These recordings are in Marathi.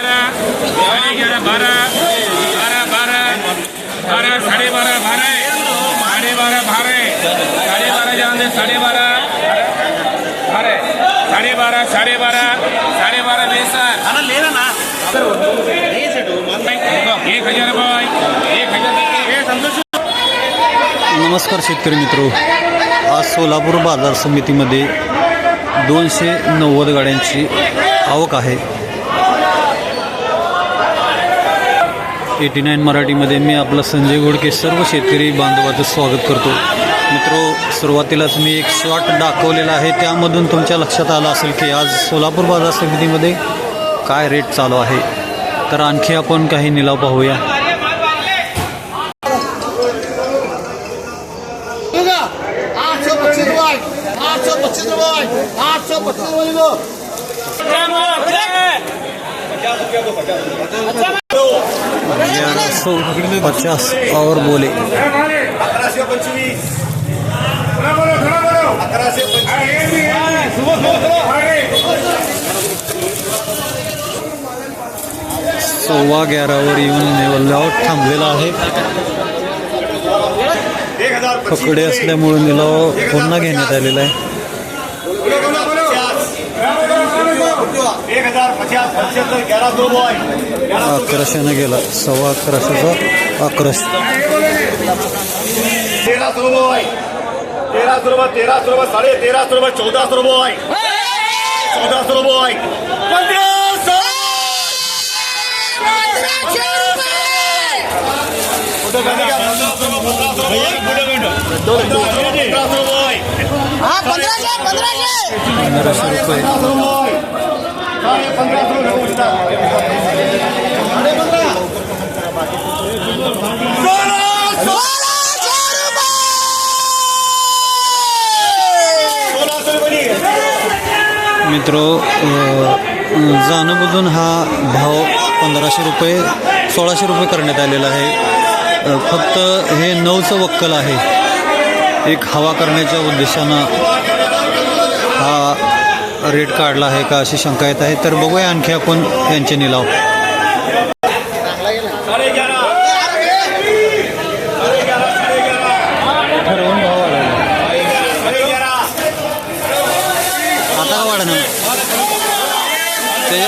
साडे अकरा बारा बारा बारा बारा साडेबारा बारा आहे साडेबारा बारा आहे साडेबारा जाऊन साडेबारा बारा आहे साडेबारा साडेबारा साडेबारा बेसार एक हजार रुपये एक हजार नमस्कार शेतकरी मित्रो आज सोलापूर बाजार समितीमध्ये दोनशे नव्वद गाड्यांची आवक आहे. एटी नाईन मराठीमध्ये मी आपला संजय घोडके सर्व शेतकरी बांधवाचं स्वागत करतो. मित्रो सुरुवातीलाच मी एक शॉट दाखवलेला आहे. त्यामधून तुमच्या लक्षात आलं असेल की आज सोलापूर बाजार समितीमध्ये काय रेट चालू आहे? तर आणखी आपण काही निलाव पाहूया. ग्यारह सौ पचास और बोले। सव्वा ग्यारावर येऊन निवडल्यावर थांबलेला आहे. एक असल्यामुळे निलाव पुन्हा घेण्यात आलेला आहे. अकराशेनं गेला सव्वा अकराशेचा अकराशे तेरह सौ रुपये तेरह सौ रुपये तेरह सौ रुपये. साढ़े तेरह सौ रुपये चौदह सौ रुपये सौ रुपये पंधराशे पंधराशे मित्र रुपये मित्रो हा भाव पंधराशे रुपये सोळाशे रुपये करण्यात आलेला आहे. फक्त हे नऊचं वक्कल आहे. एक हवा करण्याच्या उद्देशानं हा रेट काढला आहे का अशी शंका येत आहे. तर बघूया आणखी आपण यांचे निलाव. ठरवून आता वाढणं ते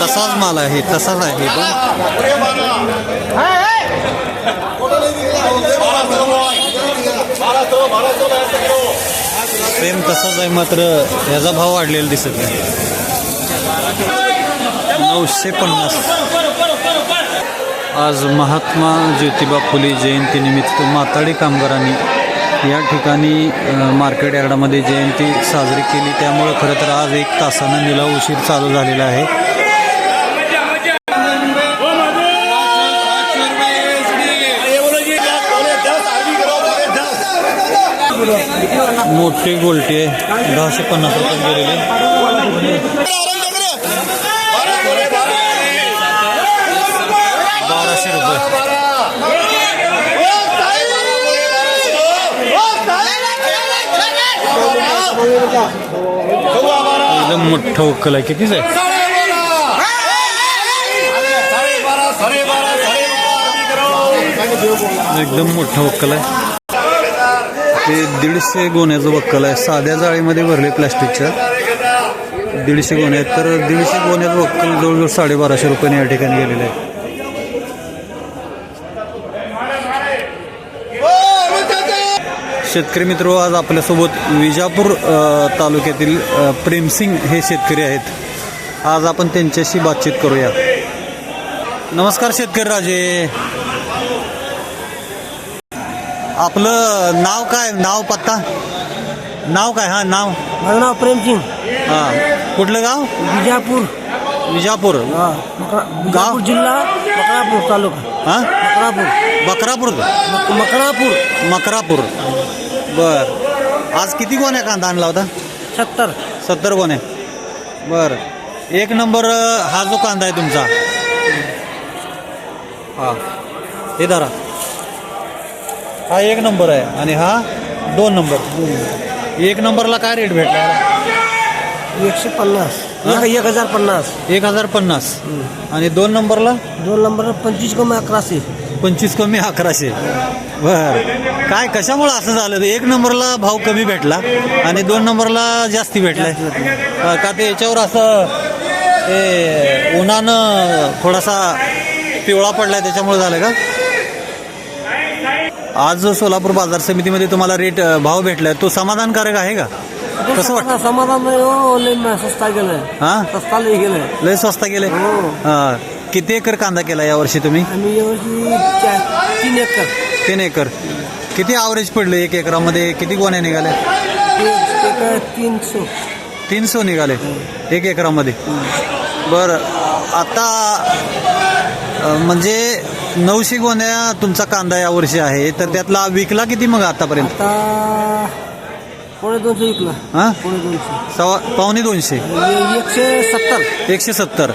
तसाच माल आहे तसाच आहे तसाच आहे मात्र ह्याचा भाव वाढलेला दिसत नाही. नऊशे पन्नास. आज महात्मा ज्योतिबा फुले जयंतीनिमित्त माताडी कामगारांनी या ठिकाणी मार्केट यार्डामध्ये जयंती साजरी केली. त्यामुळं खरं तर आज एक तासानं निलाव उशीर चालू झालेला आहे. मोठे गोलटी आहे. दहाशे पन्नास रुपये बाराशे रुपये. एकदम मोठं वक्कल आहे. कितीच आहे? एकदम मोठं वक्कल आहे. ते दीडशे गोण्याचं वक्कल आहे. साध्या जाळीमध्ये भरले प्लॅस्टिकच्या दीडशे गोण्या आहेत. तर दीडशे गोण्याचं वक्कल जवळजवळ साडेबाराशे रुपयाने या ठिकाणी गेलेलं आहे. शेतकरी मित्र आज आपल्यासोबत विजापूर तालुक्यातील प्रेमसिंग हे शेतकरी आहेत. आज आपण त्यांच्याशी बातचीत करूया. नमस्कार शेतकरी राजे. आपलं नाव काय? नाव पत्ता? नाव काय? हा नाव. माझं नाव प्रेमसिंग. हा. कुठलं गाव? विजापूर. विजापूर. हा, मकरा- विजापूर जिल्हा मकरापूर तालुका. हा? मकरापूर. बकरापूर मक- मकरापूर. मकरापूर. बर. आज किती गोण्या कांदा आणला होता? सत्तर. सत्तर गोण्या बर. एक नंबर अं, हा जो कांदा आहे तुमचा. हा. हे धरा. हा एक नंबर आहे. आणि हा दोन नंबर. एक नंबरला काय रेट भेटला? एकशे पन्नास. एक एक हजार पन्नास. एक हजार पन्नास. आणि दोन नंबरला? दोन नंबर पंचवीस कमी अकराशे. पंचवीस कमी अकराशे. बर. काय कशामुळे असं झालं? एक नंबरला भाव कमी भेटला आणि दोन नंबरला जास्ती भेटलाय. अ, का ते याच्यावर असं ते उन्हानं थोडासा पिवळा पडलाय त्याच्यामुळे झालं का? आज जो सोलापूर बाजार समितीमध्ये तुम्हाला रेट भाव भेटलाय. तो समाधानकारक आहे का? कसं वाटतं? समाधान नाही हो लय म- सस्ता गेलाय. हा? सस्ता लय गेलाय. लय स्वस्त गेले हो. हा. किती एकर कांदा केला यावर्षी तुम्ही? आम्ही यावर्षी चा- तीन एकर. तीन एकर. किती ॲव्हरेज पडलं एक एकरामध्ये? किती गोण्या निघाल्या? एक एकर तीनशे. तीनशे निघाले एक एकरामध्ये. बरं. आता म्हणजे नऊशे गोण्या तुमचा कांदा यावर्षी आहे. तर त्यातला विकला किती मग आतापर्यंत? आता कोणे दोनशे विकला. हा? कोणे दोनशे. सव्वा पावणे दोनशे. ए- एकशे सत्तर. एकशे सत्तर.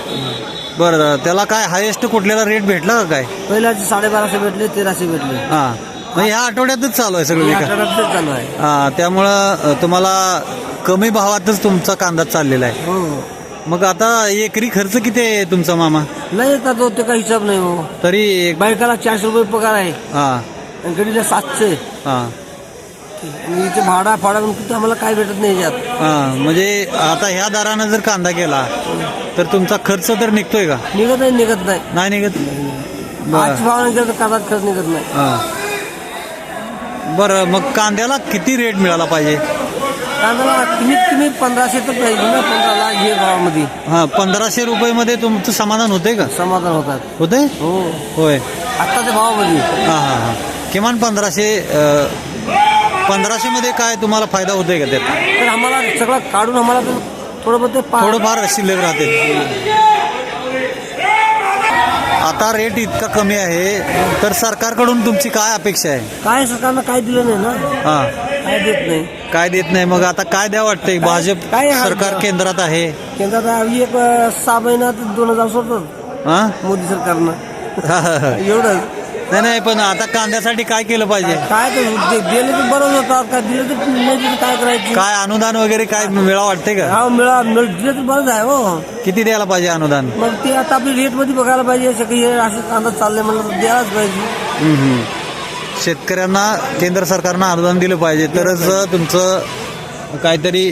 बरं त्याला काय हायेस्ट कुठल्याला रेट भेटला का काय? पहिल्याचे साडेबाराशे भेटले तेराशे भेटले. हां. मग ह्या आठवड्यातच चालू आहे सगळं चालू आहे. हा त्यामुळं अ, तुम्हाला कमी भावातच तुमचा कांदा चाललेला आहे. हो. मग आता एकरी खर्च किती आहे तुमचा मामा? नाही येतात हो, ते काही हिसाब नाही हो. तरी एक बायकाला चारशे रुपये पगार आहे. हा. आणि गडीला सातशे. हा. आणि इथे भाडा फाडा म्हणून किती आम्हाला काय भेटत नाही याच्यात हा म्हणजे आता ह्या दरानं जर कांदा केला तर तुमचा खर्च तर निघतोय का? निघत नाही निघत नाही. नाही निघत? बर. नाही गेलं तर खर्च निघत नाही. हा. बरं मग कांद्याला किती रेट मिळाला पाहिजे? कांद्याला कमीत कमी पंधराशे तर पाहिजे ना हे भावामध्ये. हा पंधराशे रुपयेमध्ये तुमचं समाधान होतंय का? समाधान होतात. होतंय? हो. होय. आत्ताच्या भावामध्ये. हा हा हा. किमान पंधराशे पंधराशे मध्ये काय तुम्हाला फायदा होतोय का त्यात? तर आम्हाला सगळं काढून आम्हाला तर थोडं बहुत ते पा- थोडंफार शिल्लक राहते. आता रेट इतका कमी आहे तर सरकारकडून तुमची काय अपेक्षा आहे? काय सरकारनं काय दिलं नाही ना? हा. काय देत नाही. काय देत नाही. मग आता काय द्या वाटतंय? भाजप काय हा- सरकार केंद्रात आहे. केंद्रात आम्ही एक अं, सहा महिन्यात दोन हजार सोडतात. हा? मोदी सरकारनं. एवढं नाही नाही पण आता कांद्यासाठी काय केलं पाहिजे? काय दिलं तर बरं होतात काय दिलं तर तर काय करायचं? काय अनुदान वगैरे काय मिळा वाटतंय का? हा मिळा मिळ दिलं तर बरंच आहे हो. किती द्यायला पाहिजे अनुदान? मग ते आता आपली रेटमध्ये बघायला पाहिजे. सगळं हे असं कांदा चाललंय म्हणलं तर द्यायलाच पाहिजे. हम्म, हम्म. शेतकऱ्यांना केंद्र सरकारनं अनुदान दिलं पाहिजे. तरच तुमचं काहीतरी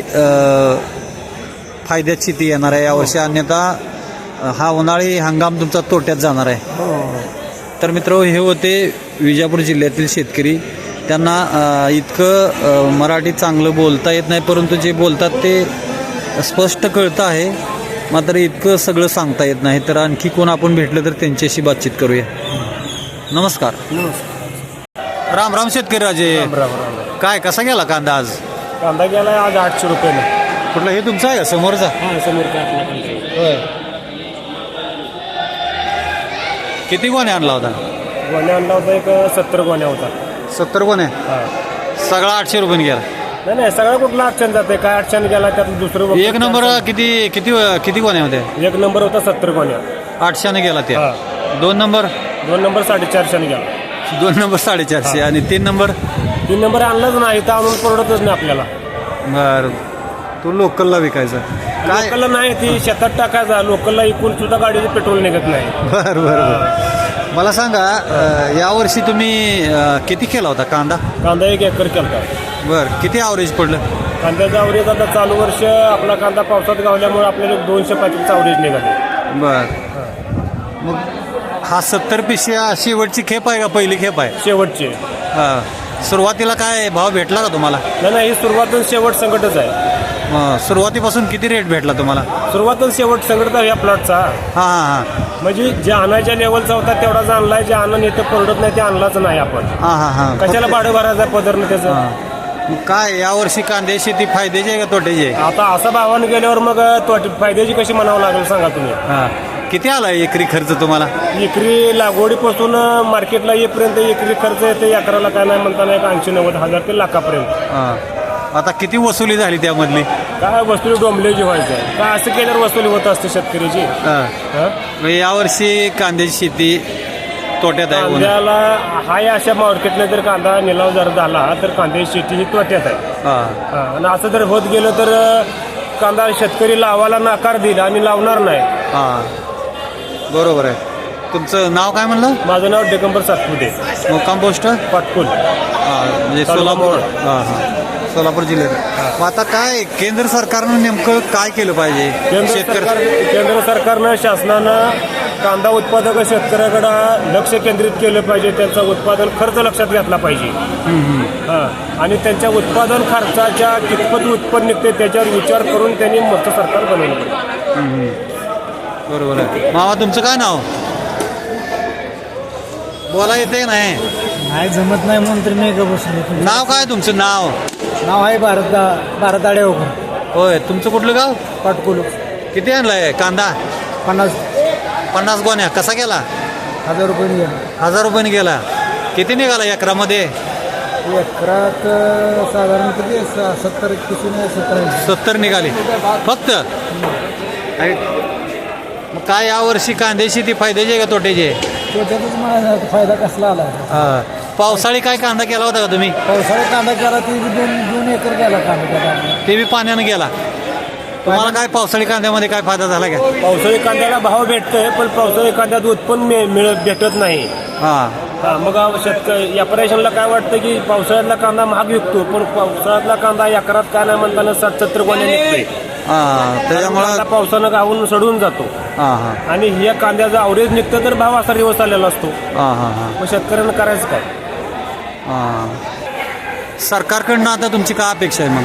फायद्यात शेती येणार आहे. यावर्षी अन्यथा हा उन्हाळी हंगाम तुमचा तोट्यात जाणार आहे. हो. तर मित्र हे होते विजापूर जिल्ह्यातील शेतकरी. त्यांना इतकं मराठी चांगलं बोलता येत नाही परंतु जे बोलतात ते स्पष्ट कळतं आहे. मात्र इतकं सगळं सांगता येत नाही. तर आणखी कोण आपण भेटलं तर त्यांच्याशी बातचीत करूया. नमस्कार. नमस्कार. राम राम शेतकरी राजे काय कसा गेला कांदा आज? कांदा गेलाय आज आठशे रुपये कुठला हे तुमचा आहे का? समोरचा? हा समोर होय. किती गोण्या आणला होता? गोण्या आणला होता एक सत्तर गोण्या होता. सत्तर गोण्या? हा. सगळा आठशे रुपये गेला. नाही नाही सगळं कुठला अडचण जाते काय अडचण गेला त्यात दुसरं. एक नंबर किती किती किती गोण्या होत्या? एक नंबर होता सत्तर गोण्या. आठशेने गेला ते हा. दोन नंबर? दोन नंबर साडेचारशेने गेला. दोन नंबर साडेचारशे आणि तीन नंबर? तीन नंबर आणलाच नाही तर आणून परवडतच नाही आपल्याला. बर. तो लोकलला विकायचा. काय? लोकलला नाही ती शेतात टाकायचा. लोकलला इकून सुद्धा गाडीचं पेट्रोल निघत नाही. बर बर बर. मला सांगा अं, यावर्षी तुम्ही अं, किती केला होता कांदा? कांदा एक एकर केलता. बर किती ॲव्हरेज पडलं? कांद्याचा अवरेज आता चालू वर्ष आपला कांदा पावसात गावल्यामुळे आपल्याला एक दोनशे पाकिटचा अवरेज निघाले. बर. मग हा सत्तर पिशे शेवटची खेप आहे का पहिली खेप आहे? शेवटचे. हा. सुरुवातीला काय भाव भेटला का तुम्हाला? नाही नाही ही सुरुवातून शेवट संकटच आहे. सुरुवातीपासून किती रेट भेटला तुम्हाला? सुरुवातच शेवट संकट आहे या प्लॉटचा हां हां हां. म्हणजे जे आणायच्या लेवलचा होता तेवढाच आणलाय जे आणून येतं परवडत नाही ते आणलाच नाही आपण. हां हां हां. कशाला भाडं भरायचं पदरनं त्याचं. मग काय यावर्षी कांदे शेती फायद्याची आहे का तोट्याची आहे? आता असं भावानं गेल्यावर मग तोट फायद्याची कशी म्हणावं लागेल सांगा तुम्ही. हां. किती आला एकरी खर्च तुम्हाला? एकरी लागवडीपासून मार्केटला येईपर्यंत एकरी खर्च येते एकराला काय नाही म्हणताना एक ऐंशी नव्वद हजार ते लाखापर्यंत. हां. आता किती वसुली झाली त्यामधली? काय वस्तू डोंबलेची व्हायचं आहे. काय असं केल्यावर वसुली होत असते शेतकऱ्याची? हां. हं? यावर्षी कांद्याची शेती तोट्यात आहे उन्हा- कांद्याला हाय अशा मार्केटला जर कांदा निलाव जर झाला तर कांद्याची शेती ही तोट्यात आहे. हां. हा, आणि असं जर होत गेलं तर अ, कांदा शेतकरी लावायला नाकार देईल आम्ही लावणार नाही. हां. बरोबर आहे. तुमचं नाव काय म्हणलं? माझं नाव दिगंबर सातपुते. मुक्काम पोस्ट? पाटकुल. हां म्हणजे सोलापूर. हां हां. सोलापूर जिल्ह्यात. मग आता काय केंद्र सरकारनं नेमकं काय केलं पाहिजे? केंद्र सरकार शेतकरी केंद्र सरकारनं शासनानं कांदा उत्पादक शेतकऱ्याकडं लक्ष केंद्रित केलं पाहिजे. त्यांचा उत्पादन खर्च लक्षात घेतला पाहिजे. हां. आणि त्यांच्या उत्पादन खर्चाच्या कितपत उत्पन्न निघते त्याच्यावर विचार करून त्यांनी मोठं सरकार बनवलं. पाहिजे बरोबर आहे. मामा तुमचं काय नाव? बोला येते नाही? नाही जमत नाही म्हणून तर मी का बसलो नाव काय तुमचं? नाव? नाव आहे भारत भारत आडेवकर होय तुमचं कुठलं गाव? पाटकुल किती आणलाय कांदा? पन्नास. पन्नास गोण्या. कसा गेला? हजार रुपये निघाले हजार रुपयाने गेला. किती निघाला एकरामध्ये? एकरात साधारण किती? सत्तर किती सत्तर. सत्तर निघाले. फक्त? आणि मग काय यावर्षी कांद्याची ती फायद्याची आहे का तोट्याची आहे? त्याच्यातच मला फायदा कसला आला? हा. पावसाळी काय कांदा केला होता का तुम्ही? पावसाळ्यात कांदा केला ती दोन दोन एकर गेला कांदा ते बी पाण्यानं गेला. तुम्हाला काय पावसाळी कांद्यामध्ये काय फायदा झाला का? पावसाळी कांद्याला भाव भेटतोय पण पावसाळी कांद्यात उत्पन्न मिळ- मिळत भेटत नाही. हा. हा मग शेतकरी व्यापाऱ्याला काय वाटतं की पावसाळ्यातला कांदा महाग विकतो पण पावसाळ्यातला कांदा एकरात काय नाही म्हणताना साठ सत्तर गोण्या निघतोय. हा कांदा पावसानं गावून सडून जातो. हा हा. आणि या कांद्याचा अवरेज निघतं तर भाव असा दिवस आलेला असतो. हा हा हा. मग शेतकऱ्यांना करायचं काय? हा. सरकारकडनं आता तुमची काय अपेक्षा आहे मग?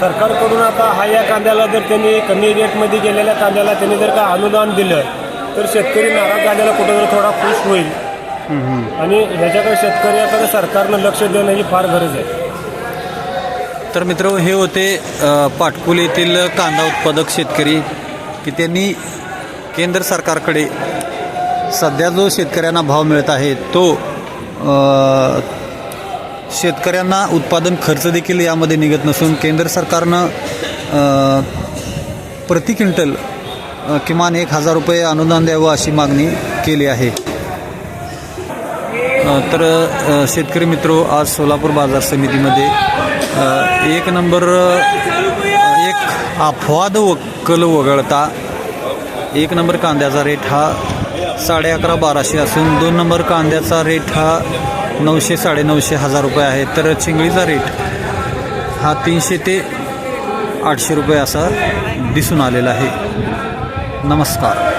सरकारकडून आता हा या कांद्याला जर त्यांनी कमी रेटमध्ये गेलेल्या कांद्याला त्यांनी जर का अनुदान दिलं तर शेतकरी नाराज झालेला कुठेतरी थोडा खुश होईल. आणि ह्याच्याकडे शेतकऱ्याकडे सरकारनं लक्ष देणं ही फार गरज आहे. तर मित्र हे होते पाटकुल येथील कांदा उत्पादक शेतकरी की त्यांनी केंद्र सरकारकडे सध्या जो शेतकऱ्यांना भाव मिळत आहे तो शेतकऱ्यांना उत्पादन खर्च देखील यामध्ये निघत नसून केंद्र सरकारनं प्रति क्विंटल किमान एक हजार रुपये अनुदान द्यावं अशी मागणी केली आहे. तर शेतकरी मित्रो आज सोलापूर बाजार समितीमध्ये एक नंबर एक अपवाद वक्कल वगळता. एक नंबर कांद्याचा रेट हा साडे अकरा बाराशे असून दोन नंबर कांद्याचा रेट हा नऊशे साडेनऊशे हजार रुपये आहे. तर चिंगळीचा रेट हा तीनशे ते आठशे रुपये असा दिसून आलेला आहे. नमस्कार.